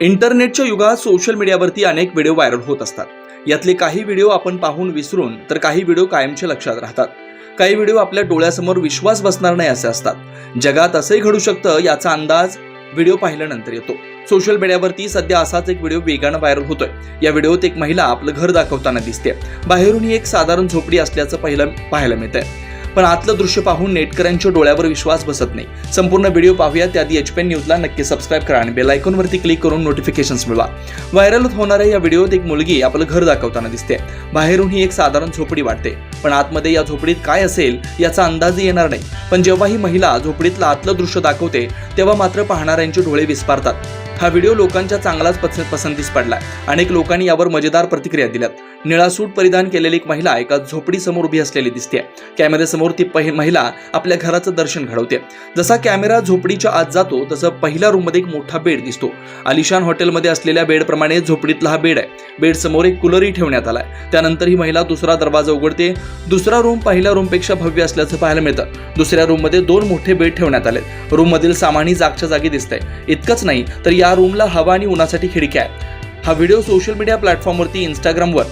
इंटरनेटच्या युगात सोशल मीडियावरती अनेक व्हिडिओ व्हायरल होत असतात. यातले काही व्हिडिओ आपण पाहून विसरून तर काही व्हिडिओ कायमचे लक्षात राहतात. काही व्हिडिओ आपल्या डोळ्यासमोर विश्वास बसणार नाही असे असतात. जगात असंही घडू शकतं याचा अंदाज व्हिडिओ पाहिल्यानंतर येतो. सोशल मीडियावरती सध्या असाच एक व्हिडिओ वेगानं व्हायरल होतोय. या व्हिडिओत एक महिला आपलं घर दाखवताना दिसते. बाहेरून ही एक साधारण झोपडी असल्याचं पहिलं पाहायला मिळतंय. पण आतलं दृश्य पाहून नेटकऱ्यांच्या डोळ्यावर विश्वास बसत नाही. संपूर्ण व्हिडिओ पाहूया त्याआधी एच पेन न्यूजला नक्की सबस्क्राईब करा आणि बेल आयकॉनवरती क्लिक करून नोटिफिकेशन्स मिळवा. व्हायरल होणाऱ्या या व्हिडिओत एक मुलगी आपलं घर दाखवताना दिसते. बाहेरून ही एक साधारण झोपडी वाटते पण आतमध्ये या झोपडीत काय असेल याचा अंदाजही येणार नाही. पण जेव्हा ही महिला झोपडीतलं आतलं दृश्य दाखवते तेव्हा मात्र पाहणाऱ्यांचे डोळे विस्पारतात. हा व्हिडिओ लोकांच्या चांगलाच पसंतीस पडलाय. अनेक लोकांनी यावर मजेदार प्रतिक्रिया दिल्यात. निळा सूट परिधान केलेली एक महिला एका झोपडीसमोर उभी असलेली दिसते कॅमेऱ्यासमोर ती पहि- महिला आपल्या घराचं दर्शन घडवते. जसा कॅमेरा झोपडीच्या आत जातो तसं पहिल्या रूममध्ये एक मोठा बेड दिसतो. आलिशान हॉटेलमध्ये असलेल्या बेडप्रमाणे झोपडीतला हा बेड आहे. बेड समोर एक कूलरही ठेवण्यात आलाय. त्यानंतर ही महिला दुसरा दरवाजा उघडते. दुसरा रूम पहिल्या रूमपेक्षा भव्य असल्याचं पाहायला मिळतं. दुसऱ्या रूममध्ये दोन मोठे बेड ठेवण्यात आले रूममधील सामानही जागच्या जागी दिसतंय. इतकंच नाही तर या रूमला हवा आणि उन्हासाठी खिडक्या आहेत. हा व्हिडिओ सोशल मीडिया प्लॅटफॉर्मवरती इंस्टाग्रामवर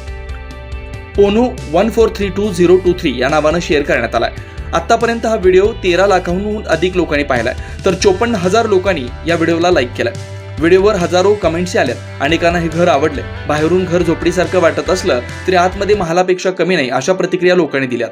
Ponu one four three two zero two three या नावानं शेअर करण्यात आलाय. आतापर्यंत हा व्हिडिओ तेरा लाखांहून अधिक लोकांनी पाहिलाय. तर चोपन्न हजार लोकांनी या व्हिडिओला लाईक केलाय. व्हिडिओवर हजारो कमेंट्सही आल्यात. अनेकांना हे घर आवडले बाहेरून घर झोपडीसारखं वाटत असलं तरी आतमध्ये महालापेक्षा कमी नाही अशा प्रतिक्रिया लोकांनी दिल्यात.